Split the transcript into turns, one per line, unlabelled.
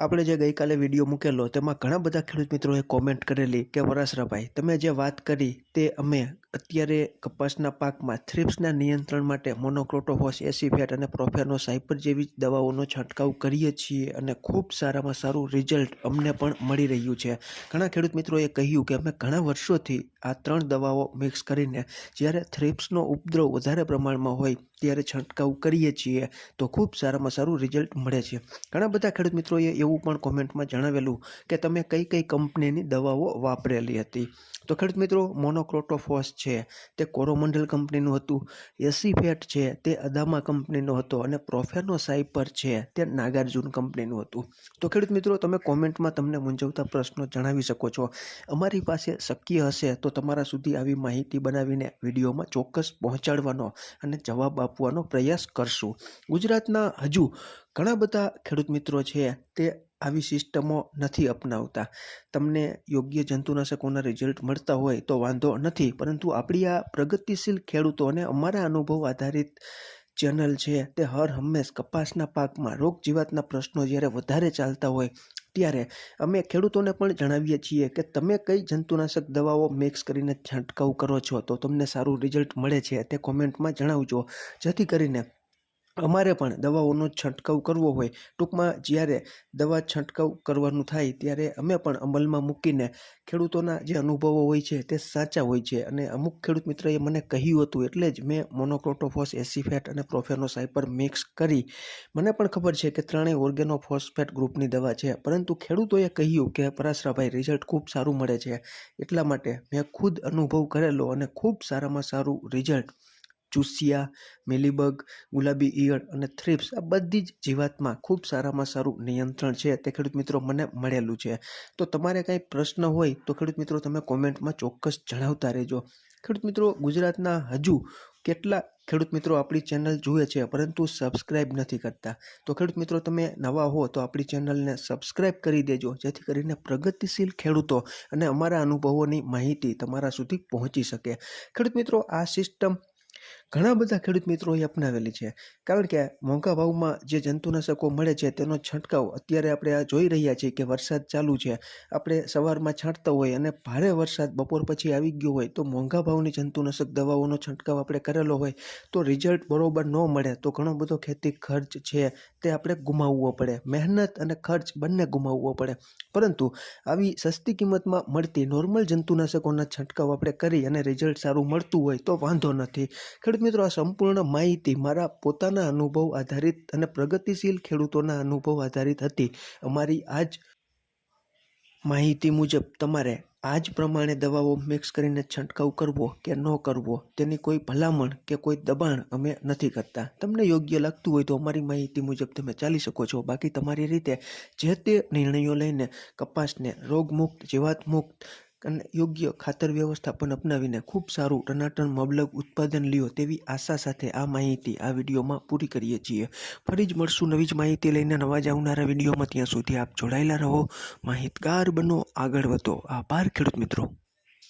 આપણે જે ગઈકાલે વીડિયો મૂકેલો, તેમાં ઘણા બધા ખેડૂત મિત્રોએ કોમેન્ટ કરેલી કે વરાસરાભાઈ તમે જે વાત કરી તે અમે અત્યારે કપાસના પાકમાં થ્રિપ્સના નિયંત્રણ માટે મોનોક્રોટોફોસ, એસીફેટ અને પ્રોફેનો સાયપર જેવી દવાઓનો છંટકાવ કરીએ છીએ અને ખૂબ સારામાં સારું રિઝલ્ટ અમને પણ મળી રહ્યું છે. ઘણા ખેડૂત મિત્રોએ કહ્યું કે અમે ઘણા વર્ષોથી આ ત્રણ દવાઓ મિક્સ કરીને જ્યારે થ્રિપ્સનો ઉપદ્રવ વધારે પ્રમાણમાં હોય ત્યારે છંટકાવ કરીએ છીએ તો ખૂબ સારામાં સારું રિઝલ્ટ મળે છે. ઘણા બધા ખેડૂત મિત્રોએ એવું પણ કોમેન્ટમાં જણાવેલું કે તમે કઈ કઈ કંપનીની દવાઓ વાપરેલી હતી? તો ખેડૂત મિત્રો, મોનોક્રોટોફોસ છે, તે કોરોમંડલ કંપનીનું હતું. એસીફેટ છે, તે અદામા કંપનીનો હતો અને પ્રોફેનો સાઇપર છે, તે નાગાર્જુન કંપનીનું હતું. તો ખેડૂત મિત્રો, તમે કોમેન્ટમાં તમને મૂંઝવતા પ્રશ્નો જણાવી શકો છો. અમારી પાસે શક્ય હશે તો તમારા સુધી આવી માહિતી બનાવીને વિડીયોમાં ચોક્કસ પહોંચાડવાનો અને જવાબ આપવાનો પ્રયાસ કરશું. ગુજરાતના હજુ ઘણા બધા ખેડૂત મિત્રો છે, તે આવી સિસ્ટમો નથી અપનાવતા. તમને યોગ્ય જંતુનાશકોના રિઝલ્ટ મળતા હોય તો વાંધો નથી, પરંતુ આપણી આ પ્રગતિશીલ ખેડૂતો અને અમારા અનુભવ આધારિત ચેનલ છે તે હર હંમેશ કપાસના પાકમાં રોગ જીવાતના પ્રશ્નો જ્યારે વધારે ચાલતા હોય ત્યારે અમે ખેડૂતોને પણ જણાવીએ છીએ કે તમે કઈ જંતુનાશક દવાઓ મિક્સ કરીને છંટકાવ કરો છો તો તમને સારું રિઝલ્ટ મળે છે તે કોમેન્ટમાં જણાવજો. જેથી કરીને અમારે પણ દવાઓનો છંટકાવ કરવો હોય, ટૂંકમાં જ્યારે દવા છંટકાવ કરવાનું થાય ત્યારે અમે પણ અમલમાં મૂકીને ખેડૂતોના જે અનુભવો હોય છે તે સાચા હોય છે. અને અમુક ખેડૂત મિત્રએ મને કહ્યું હતું, એટલે જ મેં મોનોક્રોટોફોસ, એસીફેટ અને પ્રોફેનો સાયપર મિક્સ કરી. મને પણ ખબર છે કે ત્રણેય ઓર્ગેનો ફોસ્ફેટ ગ્રુપની દવા છે, પરંતુ ખેડૂતોએ કહ્યું કે પરાશરાભાઈ રિઝલ્ટ ખૂબ સારું મળે છે. એટલા માટે મેં ખુદ અનુભવ કરેલો અને ખૂબ સારામાં સારું રિઝલ્ટ ચૂસિયા, મેલીબગ, ગુલાબી ઈયળ અને થ્રિપ્સ આ બધી જ જીવાતમાં ખૂબ સારામાં સારું નિયંત્રણ છે તે ખેડૂત મિત્રો મને મળેલું છે. તો તમારે કાંઈ પ્રશ્ન હોય તો ખેડૂત મિત્રો તમે કોમેન્ટમાં ચોક્કસ જણાવતા રહેજો. ખેડૂત મિત્રો, ગુજરાતના હજુ કેટલા ખેડૂત મિત્રો આપણી ચેનલ જુએ છે પરંતુ સબસ્ક્રાઇબ નથી કરતા? તો ખેડૂત મિત્રો, તમે નવા હો તો આપણી ચેનલને સબસ્ક્રાઇબ કરી દેજો, જેથી કરીને પ્રગતિશીલ ખેડૂતો અને અમારા અનુભવોની માહિતી તમારા સુધી પહોંચી શકે. ખેડૂત મિત્રો, આ સિસ્ટમ ઘણા બધા ખેડૂત મિત્રોએ અપનાવેલી છે. કારણ કે મોંઘા ભાવમાં જે જંતુનાશકો મળે છે, તેનો છંટકાવ અત્યારે આપણે આ જોઈ રહ્યા છીએ કે વરસાદ ચાલુ છે. આપણે સવારમાં છાંટતા હોય અને ભારે વરસાદ બપોર પછી આવી ગયો હોય તો મોંઘા ભાવની જંતુનાશક દવાઓનો છંટકાવ આપણે કરેલો હોય તો રિઝલ્ટ બરોબર ન મળે તો ઘણો બધો ખેતી ખર્ચ છે તે આપણે ગુમાવવો પડે. મહેનત અને ખર્ચ બંને ગુમાવવો પડે. પરંતુ આવી સસ્તી કિંમતમાં મળતી નોર્મલ જંતુનાશકોના છંટકાવ આપણે કરી અને રિઝલ્ટ સારું મળતું હોય તો વાંધો નથી. ખેડૂત મિત્રો, આ સંપૂર્ણ માહિતી મારા પોતાના અનુભવ આધારિત અને પ્રગતિશીલ ખેડૂતોના અનુભવ આધારિત હતી. અમારી આ જ માહિતી મુજબ તમારે આ જ પ્રમાણે દવાઓ મિક્સ કરીને છંટકાવ કરવો કે ન કરવો, તેની કોઈ ભલામણ કે કોઈ દબાણ અમે નથી કરતા. તમને યોગ્ય લાગતું હોય તો અમારી માહિતી મુજબ તમે ચાલી શકો છો. બાકી તમારી રીતે જે તે નિર્ણયો લઈને કપાસને રોગમુક્ત, જીવાતમુક્ત અને યોગ્ય ખાતર વ્યવસ્થાપન અપનાવીને ખૂબ સારું ટનાટન મબલક ઉત્પાદન લ્યો તેવી આશા સાથે આ માહિતી આ વિડીયોમાં પૂરી કરીએ છીએ. ફરી જ મળશું નવી જ માહિતી લઈને નવા જ આવનારા વિડીયોમાં. ત્યાં સુધી આપ જોડાયેલા રહો. માહિતગાર બનો, આગળ વધો. આભાર ખેડૂત મિત્રો.